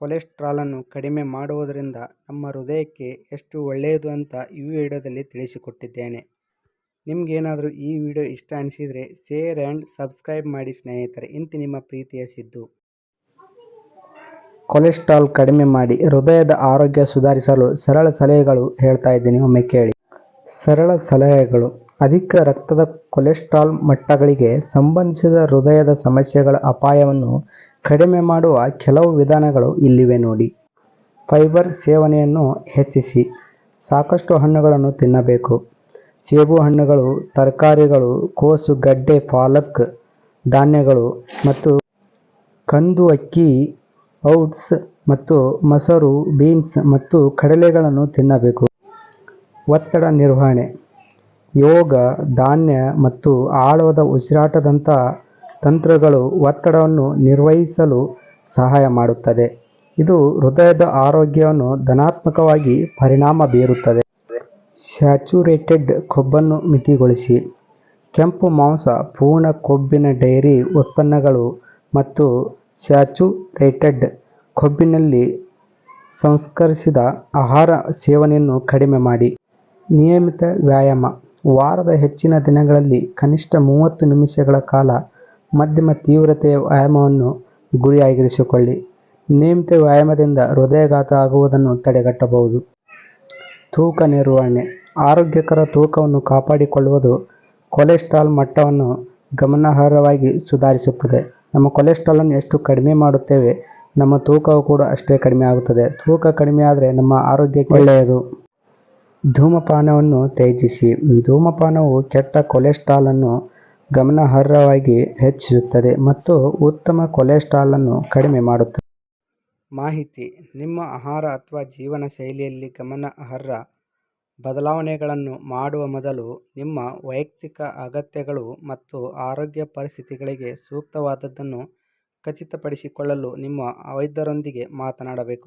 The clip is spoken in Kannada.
ಕೊಲೆಸ್ಟ್ರಾಲನ್ನು ಕಡಿಮೆ ಮಾಡುವುದರಿಂದ ನಮ್ಮ ಹೃದಯಕ್ಕೆ ಎಷ್ಟು ಒಳ್ಳೆಯದು ಅಂತ ಈ ವಿಡಿಯೋದಲ್ಲಿ ತಿಳಿಸಿಕೊಟ್ಟಿದ್ದೇನೆ. ನಿಮಗೇನಾದರೂ ಈ ವಿಡಿಯೋ ಇಷ್ಟ ಅನಿಸಿದರೆ ಶೇರ್ ಆ್ಯಂಡ್ ಸಬ್ಸ್ಕ್ರೈಬ್ ಮಾಡಿ ಸ್ನೇಹಿತರೆ. ಇಂತಿ ನಿಮ್ಮ ಪ್ರೀತಿಯ ಸಿದ್ದು. ಕೊಲೆಸ್ಟ್ರಾಲ್ ಕಡಿಮೆ ಮಾಡಿ ಹೃದಯದ ಆರೋಗ್ಯ ಸುಧಾರಿಸಲು ಸರಳ ಸಲಹೆಗಳು ಹೇಳ್ತಾ ಇದ್ದೀನಿ, ಒಮ್ಮೆ ಕೇಳಿ. ಸರಳ ಸಲಹೆಗಳು. ಅಧಿಕ ರಕ್ತದ ಕೊಲೆಸ್ಟ್ರಾಲ್ ಮಟ್ಟಗಳಿಗೆ ಸಂಬಂಧಿಸಿದ ಹೃದಯದ ಸಮಸ್ಯೆಗಳ ಅಪಾಯವನ್ನು ಕಡಿಮೆ ಮಾಡುವ ಕೆಲವು ವಿಧಾನಗಳು ಇಲ್ಲಿವೆ ನೋಡಿ. ಫೈಬರ್ ಸೇವನೆಯನ್ನು ಹೆಚ್ಚಿಸಿ. ಸಾಕಷ್ಟು ಹಣ್ಣುಗಳನ್ನು ತಿನ್ನಬೇಕು. ಸೇಬು ಹಣ್ಣುಗಳು, ತರಕಾರಿಗಳು, ಕೋಸು, ಗಡ್ಡೆ, ಪಾಲಕ್, ಧಾನ್ಯಗಳು ಮತ್ತು ಕಂದು, ಅಕ್ಕಿ ಔಟ್ಸ್ ಮತ್ತು ಮೊಸರು, ಬೀನ್ಸ್ ಮತ್ತು ಕಡಲೆಗಳನ್ನು ತಿನ್ನಬೇಕು. ಒತ್ತಡ ನಿರ್ವಹಣೆ. ಯೋಗ, ಧಾನ್ಯ ಮತ್ತು ಆಳವಾದ ಉಸಿರಾಟದಂಥ ತಂತ್ರಗಳು ಒತ್ತಡವನ್ನು ನಿರ್ವಹಿಸಲು ಸಹಾಯ ಮಾಡುತ್ತದೆ. ಇದು ಹೃದಯದ ಆರೋಗ್ಯವನ್ನು ಧನಾತ್ಮಕವಾಗಿ ಪರಿಣಾಮ ಬೀರುತ್ತದೆ. ಸ್ಯಾಚುರೇಟೆಡ್ ಕೊಬ್ಬನ್ನು ಮಿತಿಗೊಳಿಸಿ. ಕೆಂಪು ಮಾಂಸ, ಪೂರ್ಣ ಕೊಬ್ಬಿನ ಡೈರಿ ಉತ್ಪನ್ನಗಳು ಮತ್ತು ಸ್ಯಾಚುರೇಟೆಡ್ ಕೊಬ್ಬಿನಲ್ಲಿ ಸಂಸ್ಕರಿಸಿದ ಆಹಾರ ಸೇವನೆಯನ್ನು ಕಡಿಮೆ ಮಾಡಿ. ನಿಯಮಿತ ವ್ಯಾಯಾಮ. ವಾರದ ಹೆಚ್ಚಿನ ದಿನಗಳಲ್ಲಿ ಕನಿಷ್ಠ ಮೂವತ್ತು ನಿಮಿಷಗಳ ಕಾಲ ಮಧ್ಯಮ ತೀವ್ರತೆಯ ವ್ಯಾಯಾಮವನ್ನು ಗುರಿಯಾಗಿರಿಸಿಕೊಳ್ಳಿ. ನಿಯಮಿತ ವ್ಯಾಯಾಮದಿಂದ ಹೃದಯಾಘಾತ ಆಗುವುದನ್ನು ತಡೆಗಟ್ಟಬಹುದು. ತೂಕ ನಿರ್ವಹಣೆ. ಆರೋಗ್ಯಕರ ತೂಕವನ್ನು ಕಾಪಾಡಿಕೊಳ್ಳುವುದು ಕೊಲೆಸ್ಟ್ರಾಲ್ ಮಟ್ಟವನ್ನು ಗಮನಾರ್ಹವಾಗಿ ಸುಧಾರಿಸುತ್ತದೆ. ನಮ್ಮ ಕೊಲೆಸ್ಟ್ರಾಲನ್ನು ಎಷ್ಟು ಕಡಿಮೆ ಮಾಡುತ್ತೇವೆ, ನಮ್ಮ ತೂಕವು ಕೂಡ ಅಷ್ಟೇ ಕಡಿಮೆ ಆಗುತ್ತದೆ. ತೂಕ ಕಡಿಮೆ ಆದರೆ ನಮ್ಮ ಆರೋಗ್ಯಕ್ಕೆ ಒಳ್ಳೆಯದು. ಧೂಮಪಾನವನ್ನು ತ್ಯಜಿಸಿ. ಧೂಮಪಾನವು ಕೆಟ್ಟ ಕೊಲೆಸ್ಟ್ರಾಲನ್ನು ಗಮನಾರ್ಹವಾಗಿ ಹೆಚ್ಚಿಸುತ್ತದೆ ಮತ್ತು ಉತ್ತಮ ಕೊಲೆಸ್ಟ್ರಾಲ್ ಅನ್ನು ಕಡಿಮೆ ಮಾಡುತ್ತದೆ. ಮಾಹಿತಿ, ನಿಮ್ಮ ಆಹಾರ ಅಥವಾ ಜೀವನ ಶೈಲಿಯಲ್ಲಿ ಗಮನಾರ್ಹ ಬದಲಾವಣೆಗಳನ್ನು ಮಾಡುವ ಮೊದಲು ನಿಮ್ಮ ವೈಯಕ್ತಿಕ ಅಗತ್ಯಗಳು ಮತ್ತು ಆರೋಗ್ಯ ಪರಿಸ್ಥಿತಿಗಳಿಗೆ ಸೂಕ್ತವಾದದ್ದನ್ನು ಖಚಿತಪಡಿಸಿಕೊಳ್ಳಲು ನಿಮ್ಮ ವೈದ್ಯರೊಂದಿಗೆ ಮಾತನಾಡಬೇಕು.